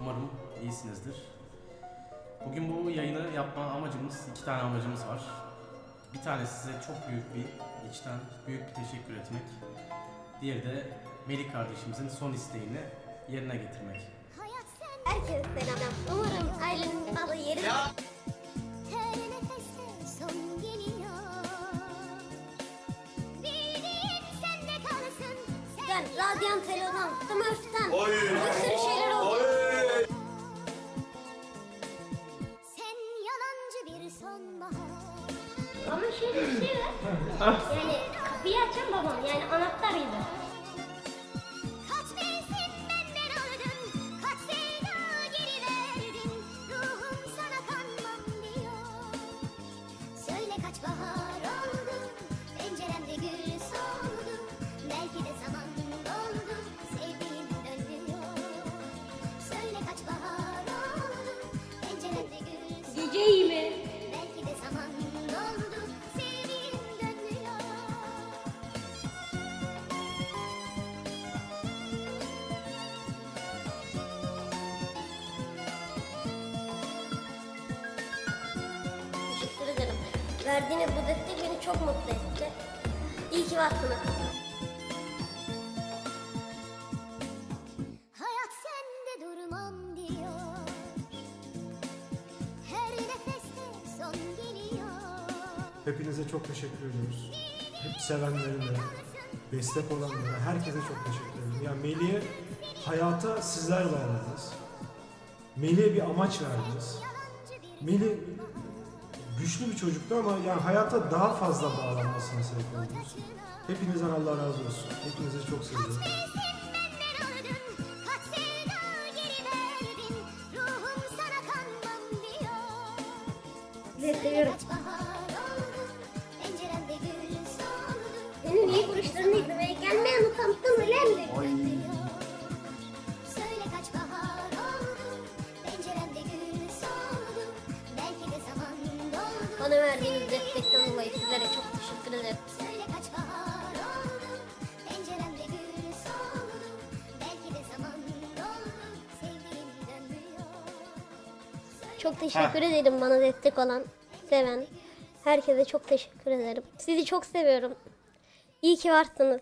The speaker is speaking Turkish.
Umarım iyisinizdir. Bugün bu yayını yapma amacımız, iki tane amacımız var. Bir tanesi size çok büyük bir, içten büyük bir teşekkür etmek. Diğeri de Melih kardeşimizin son isteğini yerine getirmek. Herkese selam. Umarım ailenin kalsın. Ben Radyant Telo'dan, Smurf'ten Oy! bir sürü şeyler oldu. Ama şöyle bir şey var. yani kapıyı açan babam yani Verdiğiniz bu destek beni çok mutlu etti. İyi ki varsınız. Hayat sende durmam diyor Her nefeste son geliyor Hepinize çok teşekkür ediyoruz. Hep sevenlerine, destek olanlara, herkese çok teşekkür ederim. Ya Melih'e hayata sizler bağladınız. Melih'e bir amaç verdiniz. Melih güçlü bir çocuktu ama yani hayata daha fazla bağlanmasına sebep oldunuz. Hepinizden Allah razı olsun. Hepinizi çok seviyorum. Benden Bana verdiğiniz destekten dolayı sizlere çok teşekkür ederim. Çok teşekkür ederim bana destek olan, seven. Herkese çok teşekkür ederim. Sizi çok seviyorum. İyi ki varsınız.